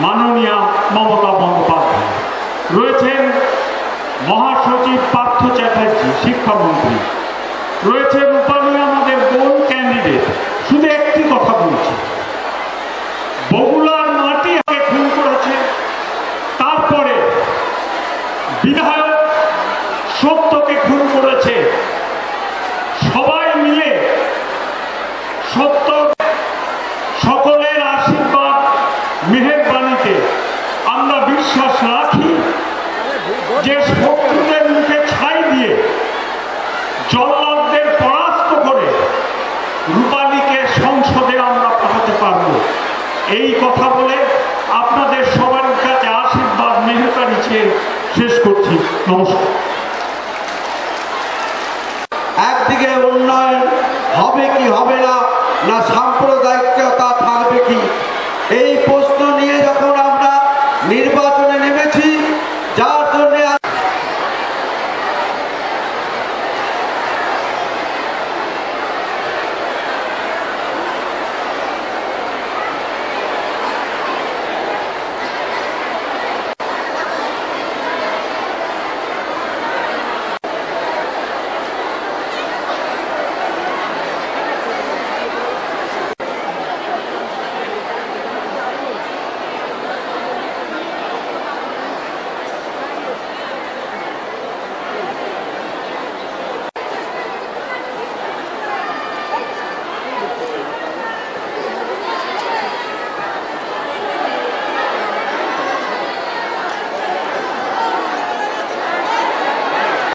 মাননীয়া মমতা বন্দ্যোপাধ্যায়। রয়েছেন মহাসচিব পার্থ চ্যাটার্জি, শিক্ষামন্ত্রী। রয়েছে রূপালী আমাদের বোন ক্যান্ডিডেট শুধু একটি কথা বলছি। বগুলার মাটি আগে খুন করেছে। তারপরে বিধায়ক সত্যকে খুন করেছে। আমরা বিশ্বাস রাখি যে শত্রুদের মুখে ছাই দিয়ে জল্লাদদের পরাস্ত করে রূপালীকে সংসদে আমরা পাঠাতে পারব। এই কথা বলে আপনাদের সবার কাছে আশীর্বাদ মেহতারি চেয়ে শেষ করছি। নমস্কার। একদিকে উন্নয়ন হবে কি হবে না না সামনে